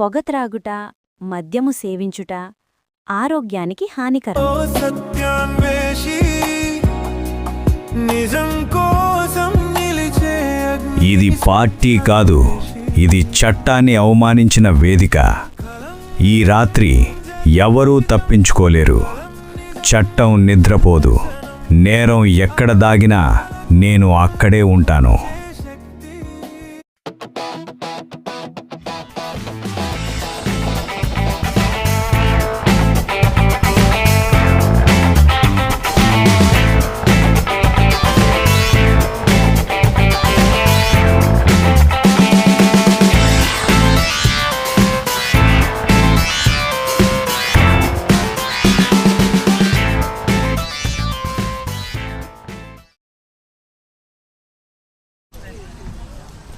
పొగ త్రాగుట మద్యము సేవించుట ఆరోగ్యానికి హానికరం. ఇది పార్టీ కాదు ఇది చట్టాన్ని అవమానించిన వేదిక. ఈ రాత్రి ఎవరూ తప్పించుకోలేరు. చట్టం నిద్రపోదు. నేరం ఎక్కడ దాగినా నేను అక్కడే ఉంటాను.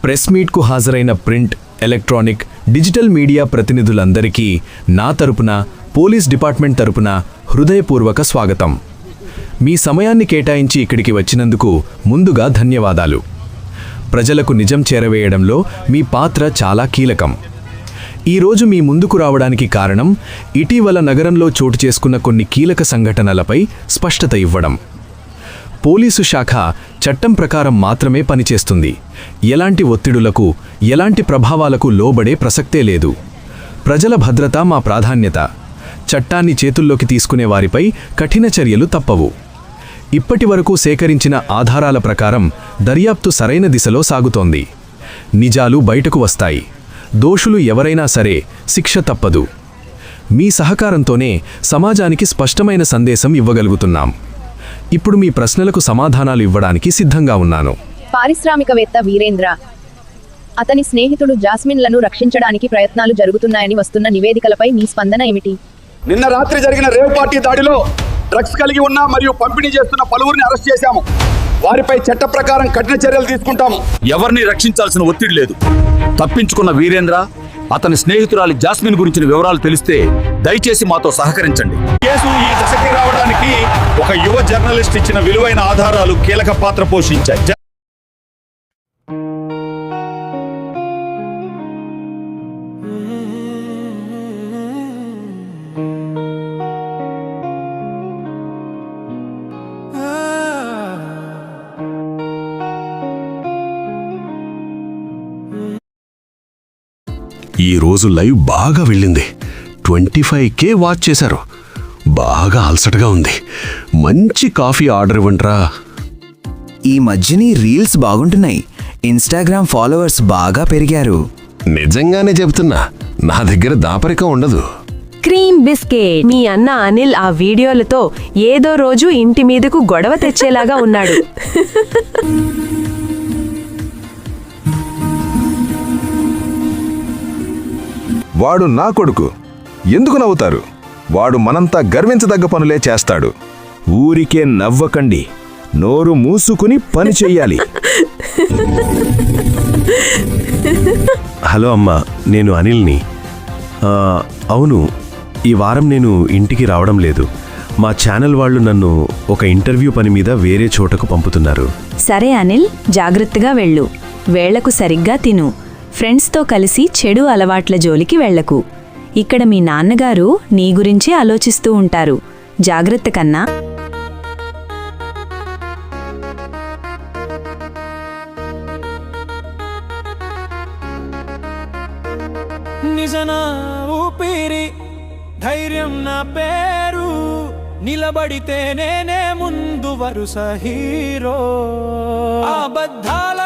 ప్రెస్ మీట్కు హాజరైన ప్రింట్ ఎలక్ట్రానిక్ డిజిటల్ మీడియా ప్రతినిధులందరికీ నా తరపున పోలీస్ డిపార్ట్మెంట్ తరపున హృదయపూర్వక స్వాగతం. మీ సమయాన్ని కేటాయించి ఇక్కడికి వచ్చినందుకు ముందుగా ధన్యవాదాలు. ప్రజలకు నిజం చేరవేయడంలో మీ పాత్ర చాలా కీలకం. ఈరోజు మీ ముందుకు రావడానికి కారణం ఇటీవల నగరంలో చోటు చేసుకున్న కొన్ని కీలక సంఘటనలపై స్పష్టత ఇవ్వడం. పోలీసు శాఖ చట్టం ప్రకారం మాత్రమే పనిచేస్తుంది. ఎలాంటి ఒత్తిడులకు ఎలాంటి ప్రభావాలకు లోబడే ప్రసక్తే లేదు. ప్రజల భద్రత మా ప్రాధాన్యత. చట్టాన్ని చేతుల్లోకి తీసుకునే వారిపై కఠిన చర్యలు తప్పవు. ఇప్పటి వరకు సేకరించిన ఆధారాల ప్రకారం దర్యాప్తు సరైన దిశలో సాగుతోంది. నిజాలు బయటకు వస్తాయి. దోషులు ఎవరైనా సరే శిక్ష తప్పదు. మీ సహకారంతోనే సమాజానికి స్పష్టమైన సందేశం ఇవ్వగలుగుతున్నాం. ఇప్పుడు మీ ప్రశ్నలకు సమాధానాలు ఇవ్వడానికి సిద్ధంగా ఉన్నాను. పారిశ్రామికవేత్త వీరేంద్ర అతని స్నేహితుడు జాస్మిన్లను రక్షించడానికి ప్రయత్నాలు జరుగుతున్నాయని వస్తున్న నివేదికలపై మీ స్పందన ఏమిటి? నిన్న రాత్రి జరిగిన రేవ్ పార్టీ దాడిలో డ్రగ్స్ కలిగి ఉన్న మరియు పంపిణీ చేస్తున్న పలువురిని అరెస్ట్ చేశాము. వారిపై చట్ట ప్రకారం కఠిన చర్యలు తీసుకుంటాము. ఎవరిని రక్షించాల్సిన ఒత్తిడి లేదు. తప్పించుకున్న వీరేంద్ర అతని స్నేహితురాలి జాస్మిన్ గురించిన వివరాలు తెలిస్తే దయచేసి మాతో సహకరించండి. కేసు ఈ దశకి రావడానికి ఒక యువ జర్నలిస్ట్ ఇచ్చిన విలువైన ఆధారాలు కీలక పాత్ర పోషించాయి. జ- ఈ రోజు లైవ్ బాగా వెళ్ళింది. ట్వంటీ ఫైవ్ కే వాచ్ చేశారు. బాగా అలసటగా ఉంది. మంచి కాఫీ ఆర్డర్ ఇవ్వండిరా. ఈ మధ్యని రీల్స్ బాగుంటున్నాయి. ఇన్స్టాగ్రామ్ ఫాలోవర్స్ బాగా పెరిగారు. నిజంగానే చెబుతున్నా నా దగ్గర దాపరికం ఉండదు. Cream biscuit. మీ అన్న అనిల్ ఆ వీడియోలతో ఏదో రోజు ఇంటి మీదకు గొడవ తెచ్చేలాగా ఉన్నాడు. వాడు నా కొడుకు. ఎందుకు నవ్వుతారు? వాడు మనంతా గర్వించదగ్గ పనులే చేస్తాడు. ఊరికే నవ్వకండి. నోరు మూసుకుని పని చెయ్యాలి. హలో అమ్మా నేను అనిల్ని. ఆ, అవును ఈ వారం నేను ఇంటికి రావడం లేదు. మా ఛానల్ వాళ్ళు నన్ను ఒక ఇంటర్వ్యూ పని మీద వేరే చోటకు పంపుతున్నారు. సరే అనిల్ జాగ్రత్తగా వెళ్ళు. వేళ్ళకు సరిగ్గా తిను. ఫ్రెండ్స్తో కలిసి చెడు అలవాట్ల జోలికి వెళ్ళకు. ఇక్కడ మీ నాన్నగారు నీ గురించి ఆలోచిస్తూ ఉంటారు. జాగ్రత్త కన్నా. నిజనా ఊపిరి ధైర్యం నా పేరు నిలబడితే నేనే ముందు వరుస హీరో. అబద్ధాల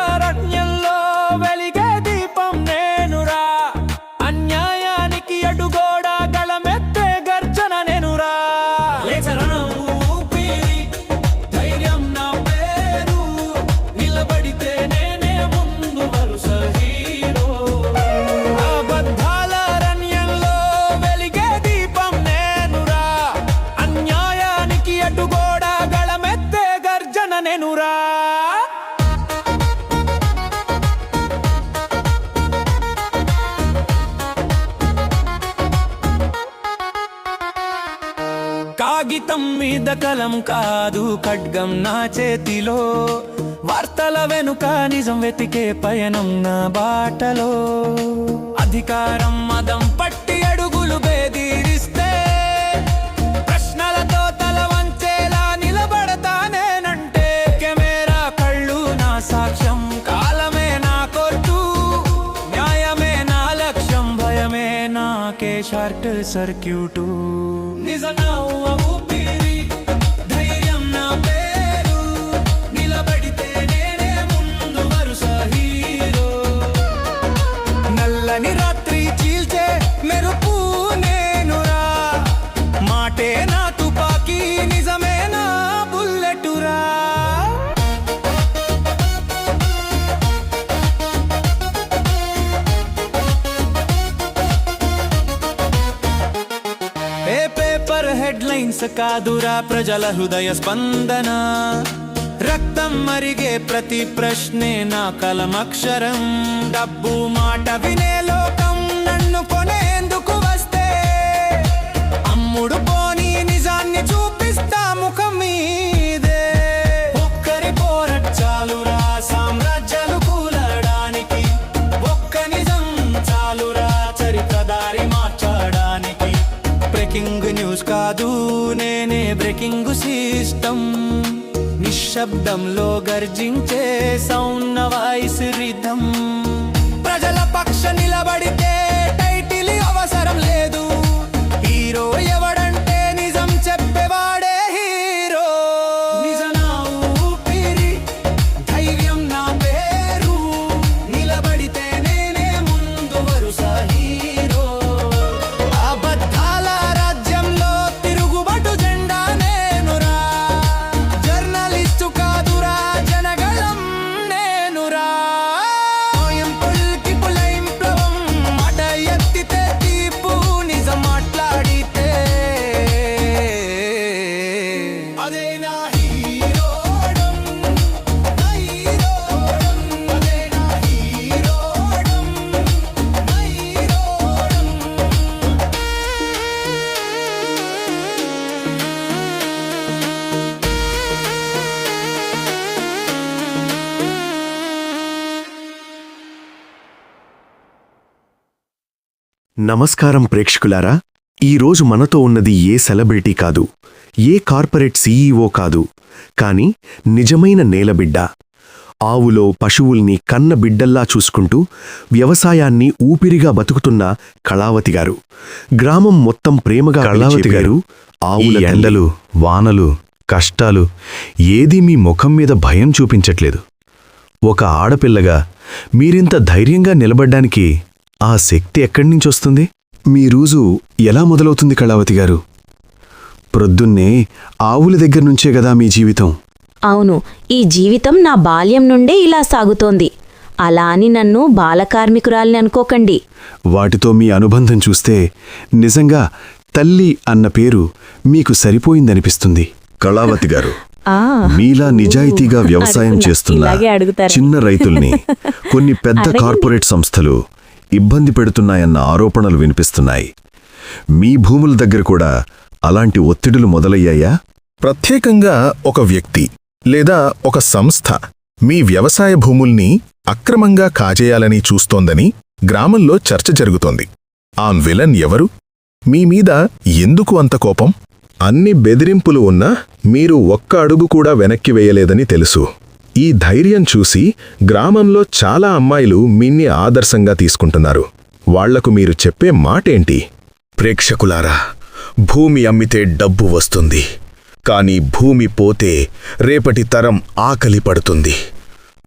కాగితం మీద కలం కాదు ఖడ్గం నా చేతిలో. వార్తల వెనుక నిజం వెతికే పయనం నా బాటలో. అధికారం మదం పట్టి అడుగులు బేదీరిస్తే ప్రశ్నలతో తల వంచేలా నిలబడతానేనంటే కెమెరా కళ్ళు నా సాక్ష్యం కాలమే నా కోర్టు న్యాయమే నా లక్ష్యం భయమే నాకే షార్ట్ సర్క్యూటు. నిజ హెడ్లైన్స్ కాదురా ప్రజల హృదయ స్పందన. రక్తం మరిగే ప్రతి ప్రశ్నే నా కలమక్షరం డబ్బు మాట వినే లోకం నన్ను కొనేందుకు వస్తే. అమ్ముడు కాదు నేనే బ్రేకింగ్ సిస్టమ్ నిశ్శబ్దంలో గర్జించే సౌన్న వాయిస్ రిధం. ప్రజల పక్ష నిలబడితే టైటిల్ అవసరం లేదు. హీరో ఎవడు నమస్కారం ప్రేక్షకులారా ఈరోజు మనతో ఉన్నది ఏ సెలబ్రిటీ కాదు ఏ కార్పొరేట్ సీఈఓ కాదు కాని నిజమైన నేలబిడ్డ ఆవులో పశువుల్ని కన్న బిడ్డల్లా చూసుకుంటూ వ్యవసాయాన్ని ఊపిరిగా బతుకుతున్న కళావతి గారు. గ్రామం మొత్తం ప్రేమగా కళావతి గారు ఆవుల. ఎండలు వానలు కష్టాలు ఏదీ మీ ముఖం మీద భయం చూపించట్లేదు. ఒక ఆడపిల్లగా మీరింత ధైర్యంగా నిలబడ్డానికి ఆ శక్తి ఎక్కడి నుంచొస్తుంది మీ రోజు ఎలా మొదలవుతుంది కళావతి గారు? ప్రొద్దున్నే ఆవుల దగ్గర నుంచే కదా మీ జీవితం. అవును ఈ జీవితం నా బాల్యం నుండే ఇలా సాగుతోంది. అలా అని నన్ను బాలకార్మికురాల్ని అనుకోకండి. వాటితో మీ అనుబంధం చూస్తే నిజంగా తల్లి అన్న పేరు మీకు సరిపోయిందనిపిస్తుంది. కళావతి గారు ఆ. మీలా నిజాయితీగా వ్యవసాయం. చేస్తున్న ఇలాగే అడుగుతారు. చిన్న రైతుల్ని కొన్ని పెద్ద అడగండి. కార్పొరేట్ సంస్థలు ఇబ్బంది పెడుతున్నాయన్న ఆరోపణలు వినిపిస్తున్నాయి. మీ భూముల దగ్గర కూడా అలాంటి ఒత్తిడులు మొదలయ్యాయా? ప్రత్యేకంగా ఒక వ్యక్తి లేదా ఒక సంస్థ మీ వ్యవసాయ భూముల్ని అక్రమంగా కాజేయాలని చూస్తోందని గ్రామంలో చర్చ జరుగుతోంది. ఆ విలన్ ఎవరు? మీ మీద ఎందుకు అంత కోపం? అన్ని బెదిరింపులు ఉన్నా మీరు ఒక్క అడుగు కూడా వెనక్కి వేయలేదని తెలుసు. ఈ ధైర్యం చూసి గ్రామంలో చాలా అమ్మాయిలు మిన్ని ఆదర్శంగా తీసుకుంటున్నారు. వాళ్ళకు మీరు చెప్పే మాటేంటి? ప్రేక్షకులారా భూమి అమ్మితే డబ్బు వస్తుంది. కానీ భూమి పోతే రేపటి తరం ఆకలి పడుతుంది.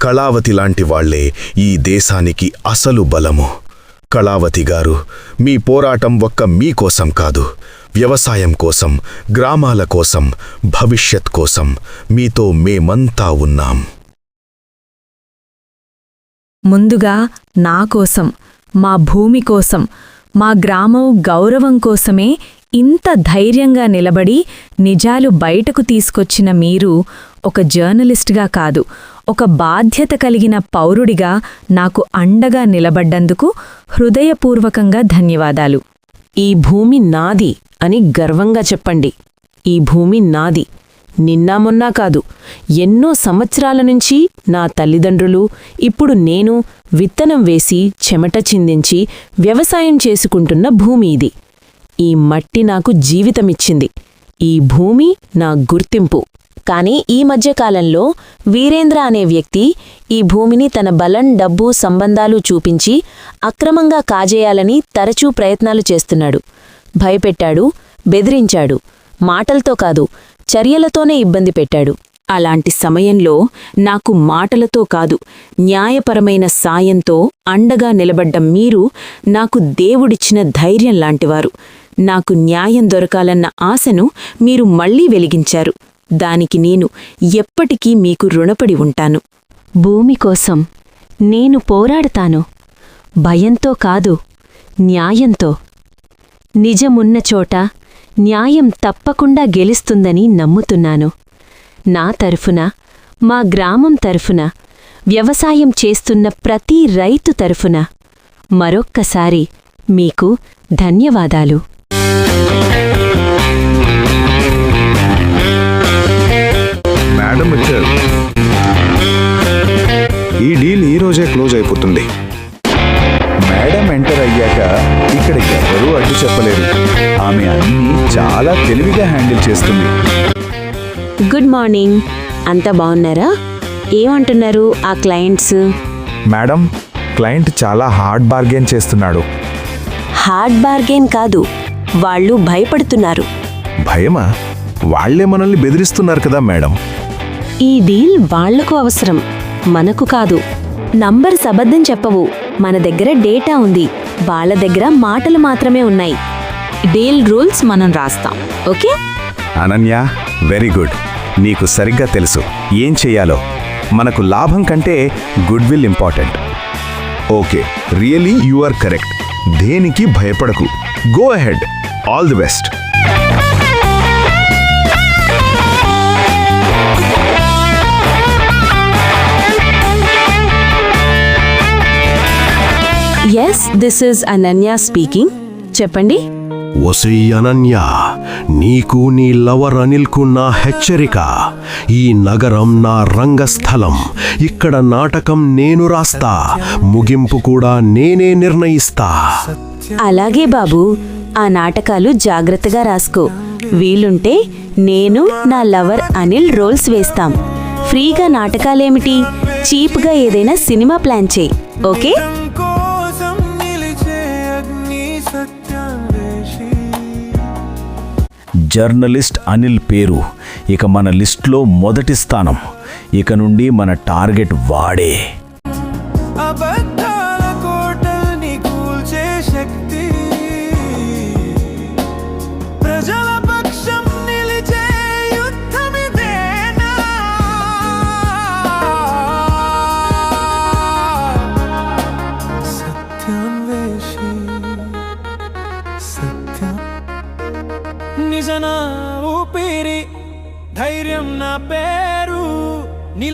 కళావతి లాంటి వాళ్ళే ఈ దేశానికి అసలు బలము. కళావతి గారు మీ పోరాటం ఒక్క మీకోసం కాదు. వ్యవసాయం కోసం గ్రామాల కోసం భవిష్యత్ కోసం మీతో మేమంతా ఉన్నాం. ముందుగా నా కోసం మా భూమి కోసం మా గ్రామం గౌరవం కోసమే ఇంత ధైర్యంగా నిలబడి నిజాలు బయటకు తీసుకొచ్చిన మీరు ఒక జర్నలిస్ట్గా కాదు ఒక బాధ్యత కలిగిన పౌరుడిగా నాకు అండగా నిలబడ్డందుకు హృదయపూర్వకంగా ధన్యవాదాలు. ఈ భూమి నాది అని గర్వంగా చెప్పండి. ఈ భూమి నాది. నిన్నా మొన్నా కాదు. ఎన్నో సంవత్సరాల నుంచి నా తల్లిదండ్రులు ఇప్పుడు నేను విత్తనం వేసి చెమట చిందించి వ్యవసాయం చేసుకుంటున్న భూమి ఇది. ఈ మట్టి నాకు జీవితమిచ్చింది. ఈ భూమి నా గుర్తింపు. కానీ ఈ మధ్యకాలంలో వీరేంద్ర అనే వ్యక్తి ఈ భూమిని తన బలం డబ్బు సంబంధాలు చూపించి అక్రమంగా కాజేయాలని తరచూ ప్రయత్నాలు చేస్తున్నాడు. భయపెట్టాడు బెదిరించాడు. మాటలతో కాదు చర్యలతోనే ఇబ్బంది పెట్టాడు. అలాంటి సమయంలో నాకు మాటలతో కాదు న్యాయపరమైన సాయంతో అండగా నిలబడ్డ మీరు నాకు దేవుడిచ్చిన ధైర్యం లాంటివారు. నాకు న్యాయం దొరకాలన్న ఆశను మీరు మళ్ళీ వెలిగించారు. దానికి నేను ఎప్పటికీ మీకు రుణపడి ఉంటాను. భూమి కోసం నేను పోరాడతాను. భయంతో కాదు న్యాయంతో. నిజమున్న చోట న్యాయం తప్పకుండా గెలుస్తుందని నమ్ముతున్నాను. నా తరఫున మా గ్రామం తరఫున వ్యవసాయం చేస్తున్న ప్రతి రైతు తరఫున మరొక్కసారి మీకు ధన్యవాదాలు. మేడం వచ్చారు ఈ డీల్ ఈరోజే క్లోజ్ అయిపోతుంది. మేడం ఎంటర్ అయ్యాక ఇక్కడ ఎవరూ అడ్డు చెప్పలేరు. ఆమె అన్నీ చాలా తెలివిగా హ్యాండిల్ చేస్తుంది. Good morning. అంతా బాగున్నారా? ఏమంటున్నారు ఆ క్లయింట్స్? మేడం క్లయింట్ చాలా హార్డ్ బార్గెన్ చేస్తున్నాడు. హార్డ్ బార్గెన్ కాదు వాళ్ళు భయపడుతున్నారు. భయమా? వాళ్ళే మనల్ని బెదిరిస్తున్నారు కదా మేడం. ఈ డీల్ వాళ్ళకు అవసరం మనకు కాదు. నంబర్స్ అబద్ధం చెప్పవు మన దగ్గర డేటా ఉంది వాళ్ళ దగ్గర మాటలు మాత్రమే ఉన్నాయి. డీల్ రూల్స్ మనం రాస్తాం ఓకే? Ananya very good. నీకు సరిగ్గా తెలుసు. ఏం చెయ్యాలో మనకు లాభం కంటే good will important. Okay really you are correct. దేనికి భయపడకు. Go ahead. All the best. Yes this is Ananya speaking చెప్పండి. ఒసై అనన్య నీకు నీ లవర్ అనిల్కు నా హెచ్చరిక ఈ నగరం నా రంగస్థలం ఇక్కడ నాటకం నేను రాస్తా ముగింపు కూడా నేనే నిర్ణయిస్తా. అలాగే బాబు ఆ నాటకాలు జాగ్రత్తగా రాసుకో. వీలుంటే నేను నా లవర్ అనిల్ రోల్స్ వేస్తాం. ఫ్రీగా నాటకాలేమిటి? చీప్గా ఏదైనా సినిమా ప్లాన్ చేయి ఓకే? జర్నలిస్ట్ అనిల్ పేరు. ఇక మన లిస్ట్లో మొదటి స్థానం. ఇక నుండి మన టార్గెట్ వాడే.